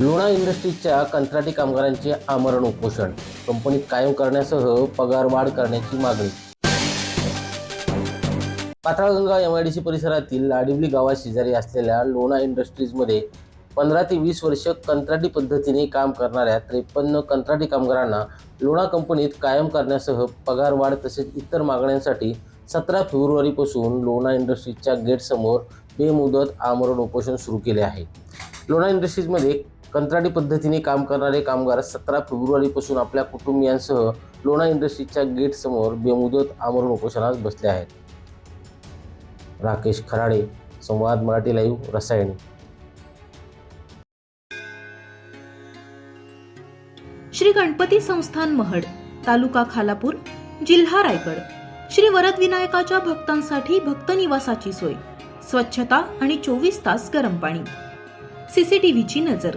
लोणा इंडस्ट्रीजच्या कंत्राटी कामगारांचे आमरण उपोषण. कंपनीत कायम करण्यासह पगार वाढ करण्याची मागणी. Patalganga M I D C परिसरातील लाडिवली गावात शेजारी असलेल्या लोणा इंडस्ट्रीजमध्ये पंधरा ते वीस वर्ष कंत्राटी पद्धतीने काम करणाऱ्या त्रेपन्न कंत्राटी कामगारांना लोणा कंपनीत कायम करण्यासह पगार वाढ तसेच इतर मागण्यांसाठी सतरा फेब्रुवारीपासून लोणा इंडस्ट्रीजच्या गेटसमोर बेमुदत आमरण उपोषण सुरू केले आहे. लोणा इंडस्ट्रीजमध्ये कंत्राटी पद्धतीने काम करणारे कामगार सतरा फेब्रुवारीपासून आपल्या कुटुंबियांसह लोणा इंडस्ट्रीजच्या गेटसमोर बेमुदत आमरण उपोषणास बसले आहेत. राकेश खराडे संवाद मराठी लाईव्ह रसायनी. श्री गणपती संस्थान महड तालुका खालापूर जिल्हा रायगड. श्री वरद विनायकाच्या भक्तांसाठी भक्त निवासाची सोय. स्वच्छता आणि चोवीस तास गरम पाणी. सीसीटीव्हीची नजर.